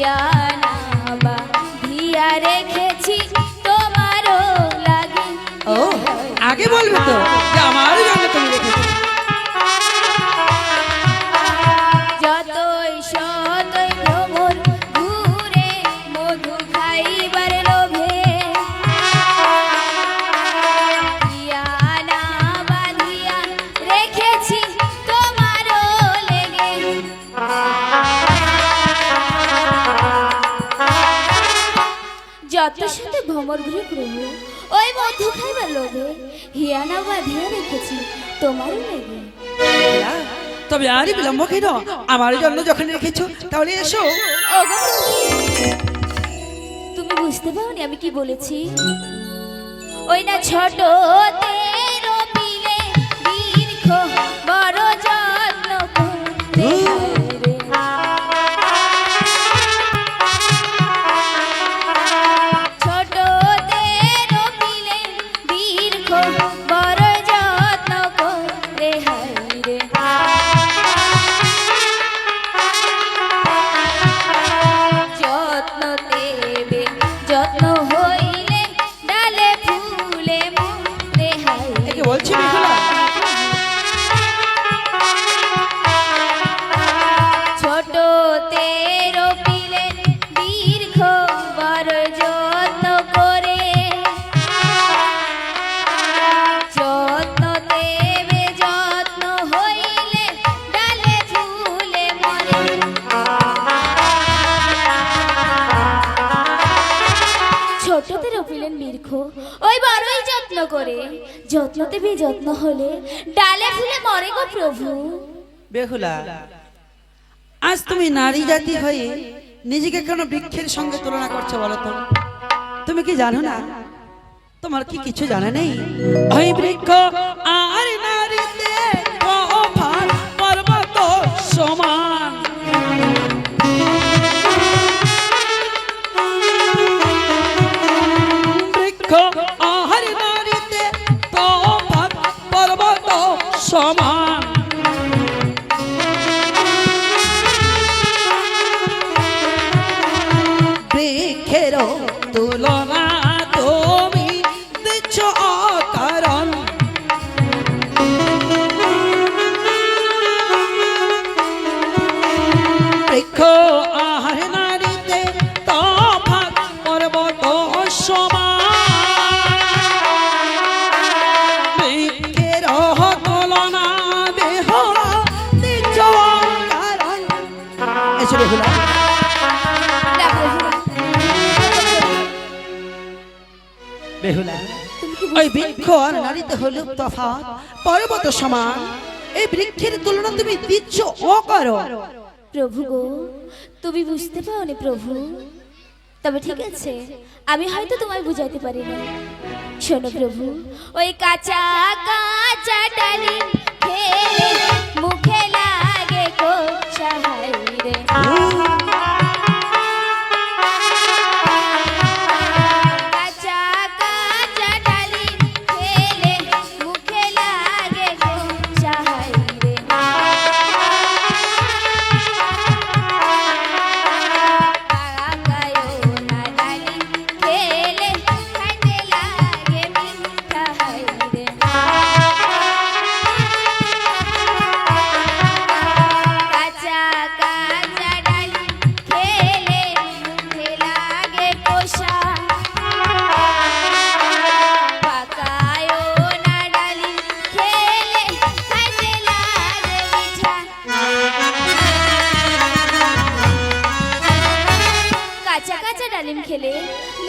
হিয়ানা বা রেখেছি তোমারও লাগে। ও আগে বলবে তো? সাথে ঘরে ওই মধু খাইবার লোভে হিয়ানা বাঁধিয়া রেখেছি তোমার লেগে। তবে আরই বিলম্ব কেন? আমার জন্য যখন রেখেছো তাহলে এসো। তুমি বুঝতে পারোনি আমি কি বলেছি? ওই না ছোট বেহুলা। আজ তুমি নারী জাতি হয়ে নিজেকে কেন বৃক্ষের সঙ্গে তুলনা করছ বলো তো? তুমি কি জানো না? তোমার কি কিছু জানা নেই? ওই বৃক্ষ আর তফাৎ পর্বত সমান। বৃক্ষ আর নারীতে পর্বত সমান। আর নারীতে হলো তফাৎ, পর্বত সমান। এই বৃক্ষের তুলনা তুমি দিচ্ছ করো প্রভু গো, তুমি বুঝতে পাওনি প্রভু। তবে ঠিক আছে, আমি হয়তো তোমায় বুঝাইতে পারি না শোনো প্রভু, ওই কাঁচা কাঁচা ডালি খেলে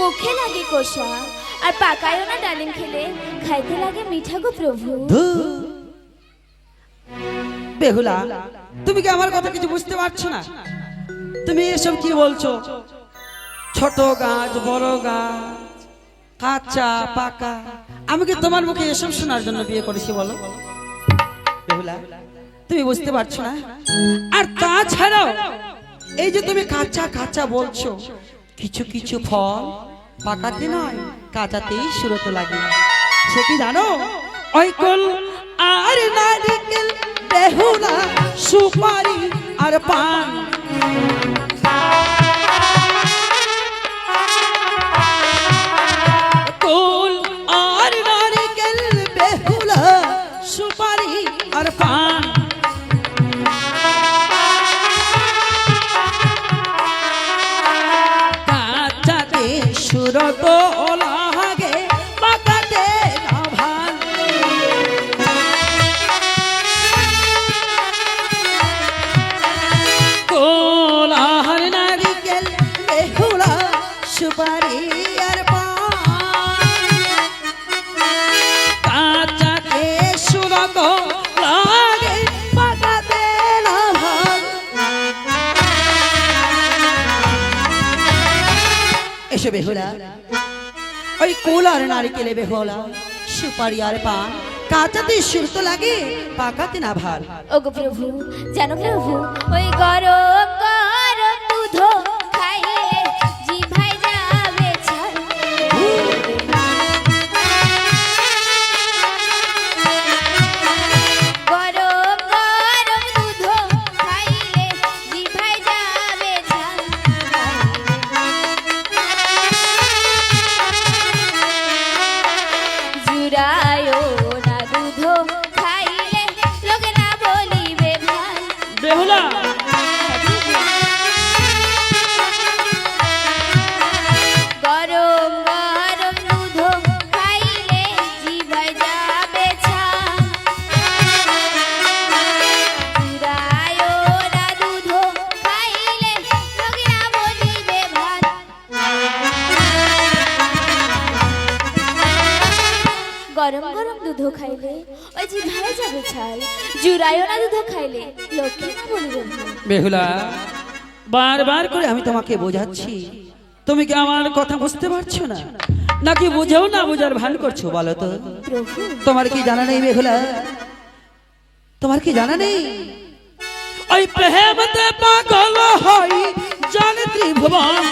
মুখে লাগে কষা। আর পাকায়ও না ডালিম খেলে, খাইতে লাগে মিঠা গো প্রভু। বেহুলা, তুমি কি আমার কথা কিছু বুঝতে পারছ না? তুমি এসব কি বলছো? ছোট গাছ, বড় গাছ, কাঁচা, পাকা। আমি কি তোমার মুখে এসব শোনার জন্য বিয়ে করেছি বলো? বেহুলা, তুমি বুঝতে পারছ না? আর তাছাড়াও, এই যে তুমি কাঁচা কাঁচা বলছো, কিছু কিছু ফল পাকাতে নয়, কাঁচাতেই সুরত লাগে। সে কি জানো? ঐকল আর নারিকেল, বেহুলা, সুপারি আর পান। আর নারিকেল, বেহুলা, সুপারি আর পান। সুরত ওলা নারিকেলে বেহলা সুপারি আর পান কাঁচাতে সুরত লাগে, পাকাতে না ভালো ওগো প্রভু, জানো প্রভু, ওই গরম খাইলে? ওই জিভায় যাবে ছাল জুড়ায়ও না দুধ খাইলে? লোকে না বলিবে বেহুলা বারবার করে আমি তোমাকে বোঝাচ্ছি। তুমি কি আমার কথা বুঝতে পারছ না? নাকি বুঝেও না বুঝার ভান করছ বলো তো? তোমার কি জানা নেই বেহুলা? তোমার কি জানা নেই? ওই প্রেমতে পাগল হই জানে ত্রিভুবন।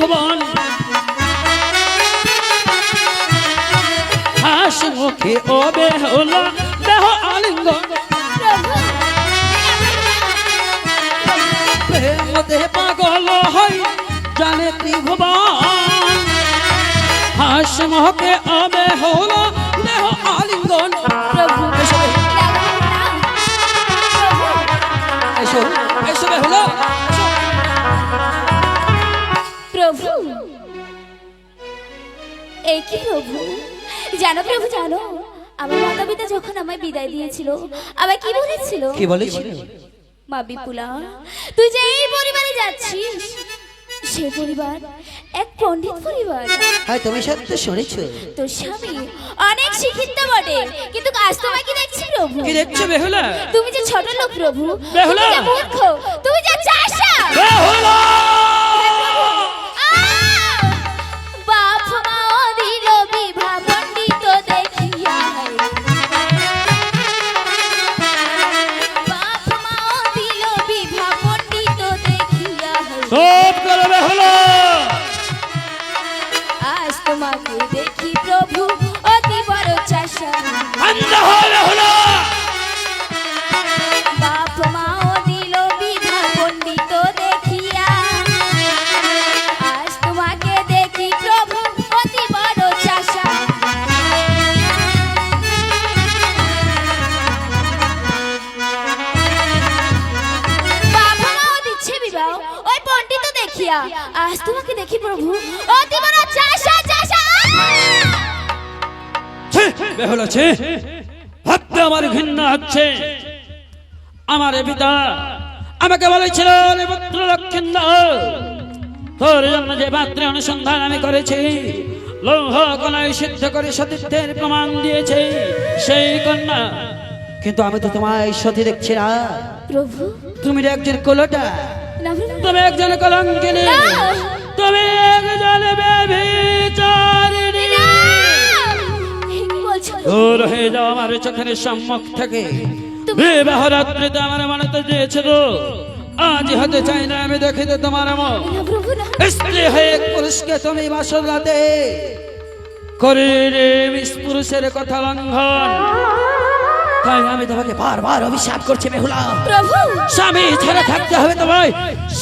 ত্রিভুবন হাসি মুখে ও বেহুলা দেহ প্রেমতে পাগল হই জানে ত্রিভুবন হাসি মুখে ও বেহুলা দেহ আলিঙ্গন। প্রভু কি প্রভু? জানো প্রভু জানো। আমার মাতা পিতা যখন আমায় বিদায় দিয়েছিল আমায় কি বলেছিল? কি বলেছিল? মা বিপুলা তুই যে এই পরিবারে যাচ্ছিস সেই পরিবার এক পণ্ডিত পরিবার। হ্যাঁ তুমি সত্য শুনেছো। তোর স্বামী অনেক শিক্ষিত বটে কিন্তু আজ তোমায় কি দেখছি প্রভু? কি দেখছ বেহুলা? তুমি যে ছোট লোক প্রভু বেহুলা! তুমি যে মূর্খ তুমি যে চাষা! বেহুলা! Oh! ছি, ভাবতে আমার ঘৃণা হচ্ছে। আমার পিতা আমাকে বলেছিল "রে পুত্র লক্ষিন্দর তোর জন্য যে পাত্রে অনুসন্ধান আমি করেছি লৌহ কলায় সিদ্ধ করে সতীর্থের প্রমাণ দিয়েছে সেই কন্যা। কিন্তু আমি তো তোমায় সতী দেখছি না। প্রভু? তুমি একজন কোলটা তুমি একজন কলঙ্কিনী! তুমি একজন বলছো দূর হয়ে যাও আমার চোখের সম্মুখ থেকে। বিবাহ রাত্রিতে আমার মনে তো দিয়েছিল আজ হতে চাই না আমি দেখিতে তোমার স্ত্রী হয়ে পুরুষকে তুমি বাসর রাতে করে রে পুরুষের কথা লঙ্ঘন। তাই আমি তোমাকে বারবার অভিশাপ করছি প্রভু। স্বামী ছেড়ে থাকতে হবে তোমায়।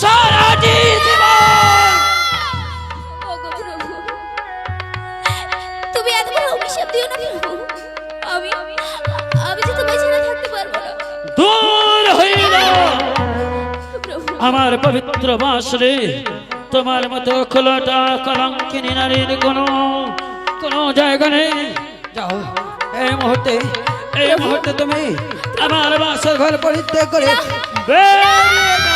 সারা জীবন। আমার পবিত্র বাসরে তোমার মতো খোলাটা কলঙ্কিনী নারীর কোনো কোনো জায়গা নেই। যাও এই মুহূর্তে এই মুহূর্তে তুমি আমার বাসর ঘর পরিত্যাগ করে বেরিয়ে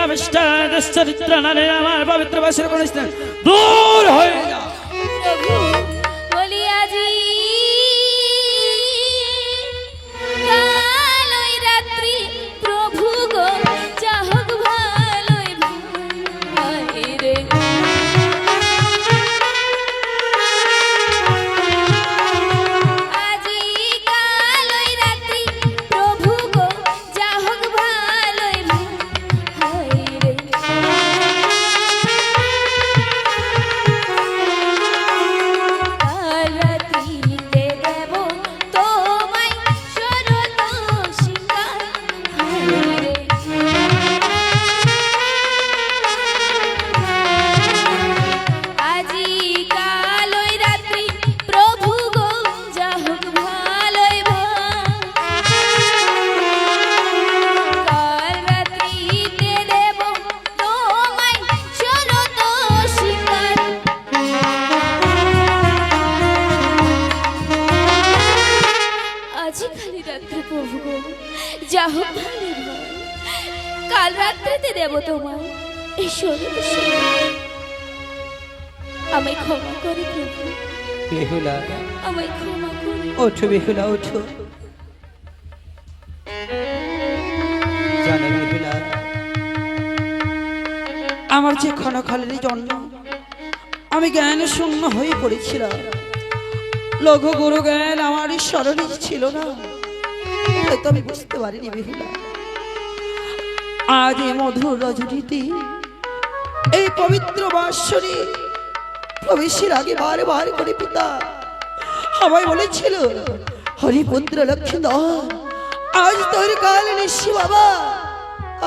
কলঙ্কিনী ব্যবস্থা দুশ্চরিত্র নারী আমার পবিত্র ওঠো বেহুলা, ওঠো। আমার যে ক্ষণকালের জন্য আমি জ্ঞান শূন্য হয়ে পড়েছিলাম। লঘু গুরু জ্ঞান আমার স্মরণে ছিল না। হয়তো আমি বুঝতে পারিনি বেহুলা। আজ এ মধুর রজনীতে, এই পবিত্র বাসরে প্রবেশের আগে বারে বারে করে পিতা আমায় বলেছিল, হরিপুত্র লক্ষ্মীধর আজ তোর কাল নিশি বাবা।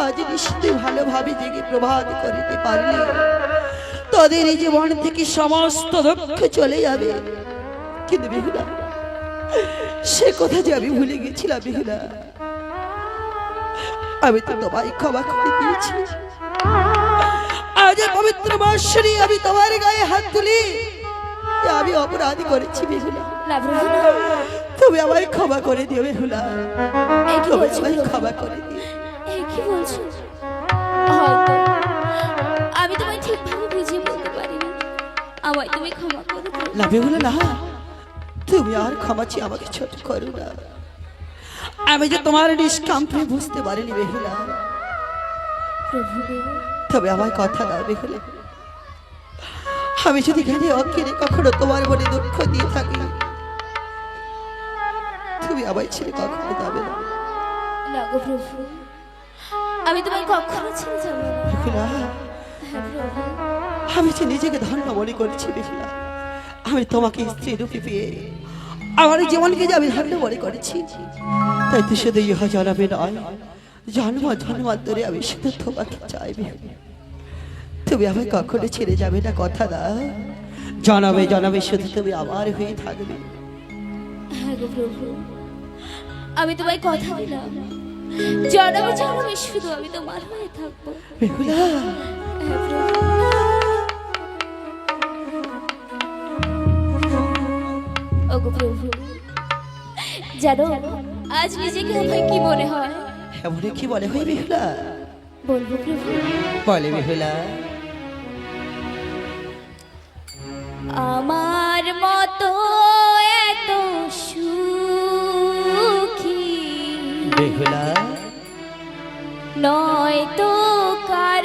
আজ নিশ্চিত ভালোভাবে জেগে প্রভাত করিতে পারলে, তোদের এই জীবন থেকে সমস্ত দুঃখ চলে যাবে। কিন্তু বেহুলা সে কথা যে আমি ভুলে গেছিলাম বেহুলা আমি তো তোমায় ক্ষমা করে দিয়েছি। আজ পবিত্র বাসরে আমি তোমার গায়ে হাত তুলি। আমি অপরাধ করেছি বেহুলা তুমি আমায় ক্ষমা করে দিও বেহুলা তুমি আমায় ক্ষমা করে দিও। কি বলছো? আমি তোমায় ঠিকভাবে বুঝিয়ে বলতে পারিনি। আমায় তুমি ক্ষমা করে দিও। না বেহুলা না। তুমি আর ক্ষমা চেয়ে আমাকে ছোট করো না। আমি যে তোমার নিষ্কাম প্রেম বুঝতে পারিনি বেহুলা প্রভু তবে আমার কথা দাও বেহুলা আমি যদি এখানে অজ্ঞানে কখনো তোমার মনে দুঃখ দিয়ে থাকি তুমি আমায় ছেড়ে কখনো যাবে না। প্রভু আমি তোমায় কখনো ছেড়ে যাব না। হ্যাঁ আমি যে নিজেকে ধন্য মনে করছি বেহুলা আমি তোমাকে স্ত্রী রূপে পেয়ে আমার জীবনকে যে আমি ধন্য মনে করেছি তাই তো শুধু ইহা জানাবে নয় জন্ম জন্মান্তরে আমি শুধু তোমাকে চাই বেহুলা। তুমি আমায় কখনো ছেড়ে যাবে না কথা না। জানাবে জানাবে শুধু তুমি আমার হয়ে থাকবে। হ্যাঁ প্রভু। আমি তোমায় কথা দিলাম জন্মে জন্মে শুধু আমি তোমার হয়ে থাকব। বেহুলা ওগো প্রভু জানো আজ নিজেকে আমার কি মনে হয়? এমন কি বলে হয়ে বেহুলা বলব প্রভু। বলে বেহুলা আমার মতো এত সুখী বেহুলা নয় তো কারও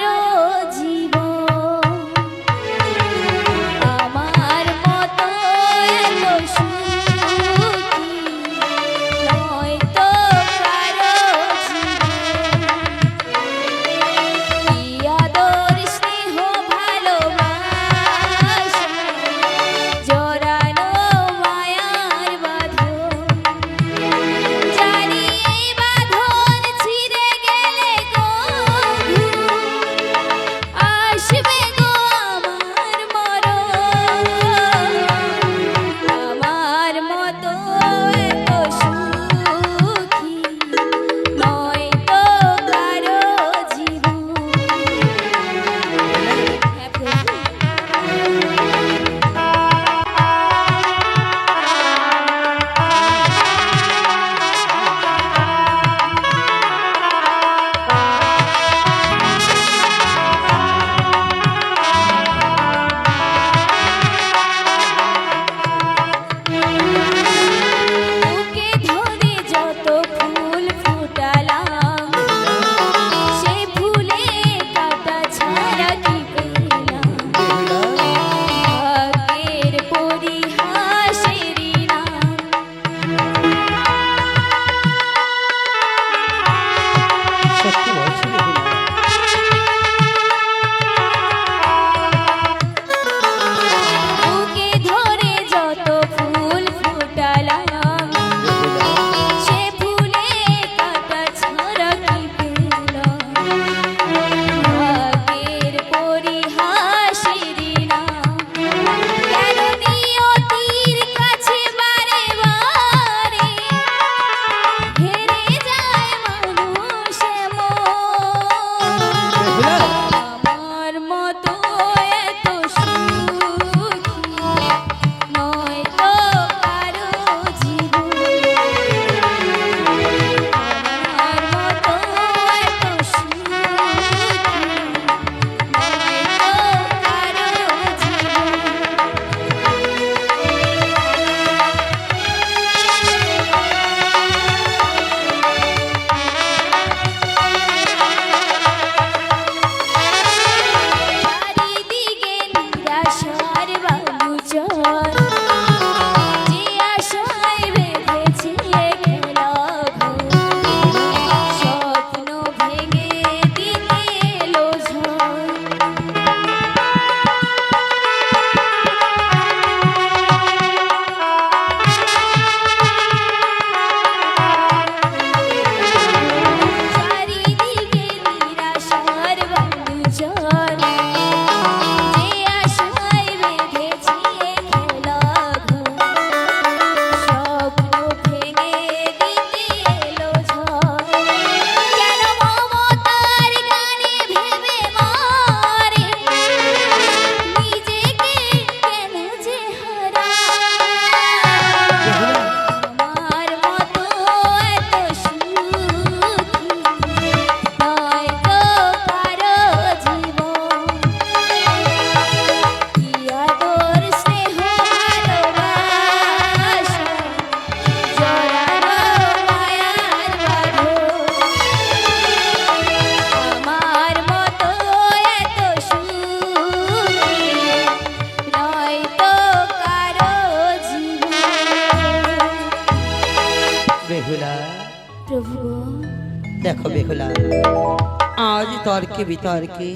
তর্কে বিতর্কে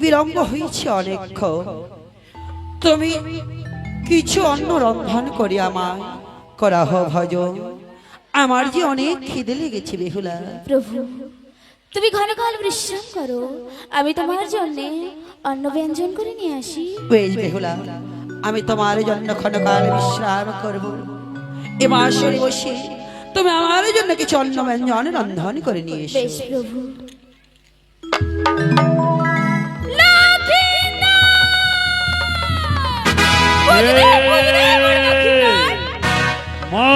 বিলম্ব হয়েছে অনেকক্ষণ তুমি কিছু অন্ন রন্ধন করি আমার করাহ ভজ আমার যে অনেক খিদে লেগেছে বেহুলা। প্রভু তুমি ঘন ঘন বিশ্রাম করো। আমি তোমার জন্য অন্ন ব্যঞ্জন করে নিয়ে আসি। বেশ বেহুলা আমি তোমার জন্য ক্ষণকাল বিশ্রাম করব। এবার সরে বসে তুমি আমার জন্য কিছু অন্ন ব্যঞ্জন রন্ধন করে নিয়ে এসো। বেশ প্রভু। 라틴나! 예. 뭐?